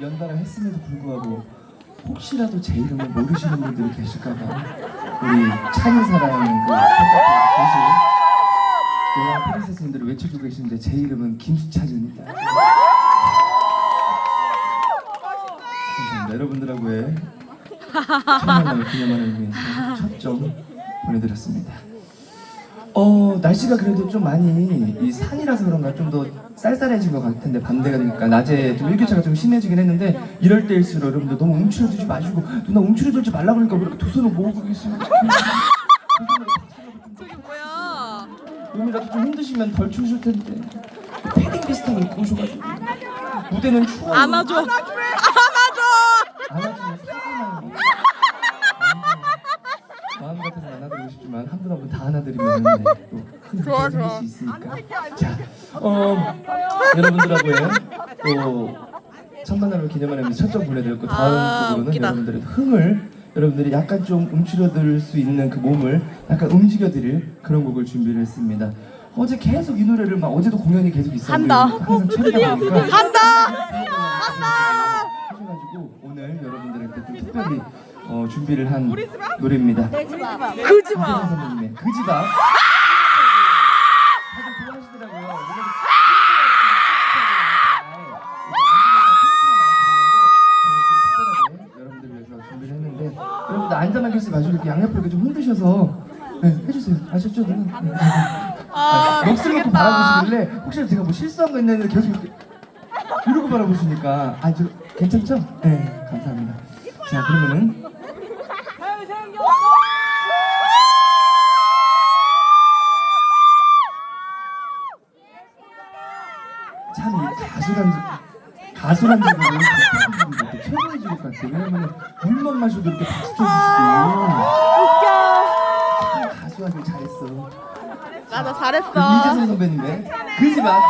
연달아 했음에도 불구하고 혹시라도 제 이름을 모르시는 분들이 계실까봐 우리 찬이 사랑하는 그 영화 프린세스님들을 외쳐주고 계시는데 제 이름은 김수찬입니다. 여러분들하고의 첫 만남을 기념하는 의미에서 첫 점 보내드렸습니다. 어 날씨가 그래도 좀 많이 이 산이라서 그런가 좀 더 쌀쌀해진 것 같은데 밤 되니까 낮에 좀 일교차가 좀 심해지긴 했는데 이럴 때일수록 여러분들 너무 움츠러들지 마시고 누나 움츠러들지 말라 그러니까 왜 이렇게 두 손을 모으고 계시는 저게 뭐야? 몸이라도 좀 힘드시면 덜 추우실 텐데 패딩 비슷한 거 입고 오셔가지고 무대는 추워요 안아줘. 안아줘. 안아주 다 안아드리면 네, 또큰 좋아, 좋아. 수 있으니까 자 어, 여러분들하고의 또첫 만남을 기념하는 첫점 보내드렸고 다음 아, 곡으로는 웃기다. 여러분들의 흥을 여러분들이 약간 좀 움츠러들 수 있는 그 몸을 약간 움직여드릴 그런 곡을 준비를 했습니다. 어제 계속 이 노래를 막 어제도 공연이 계속 있었는데 한다. 항상 처리가 보니까 한다. 하셔가지고 오늘 여러분들한테 좀 특별히 어, 준비를 한 노래입니다. 그지마. 김태선 선배님의 그 집앞. 다들 좋아하시더라고요. 왜냐면 여러분들 위해서 준비를 했는데 여러분들 안전하게 해서 가지고 이렇게 양옆으로 이렇게 좀 흔드셔서 네, 해주세요. 아셨죠? 누나? 네. 아, 넋을 놓고 바라보시길래 혹시 제가 뭐 실수한 거 있는데 계속 이렇게 이러고 바라보시니까 아저 괜찮죠? 네 감사합니다. 자 그러면은 참 이 가수란 가수란 직업은 그 최고의 직업 같아요. 왜냐면 물만 마셔도 이렇게 박수 쳐주시고 참 가수하길 잘했어. 나도 그 잘했어. 선배님의 그집 앞.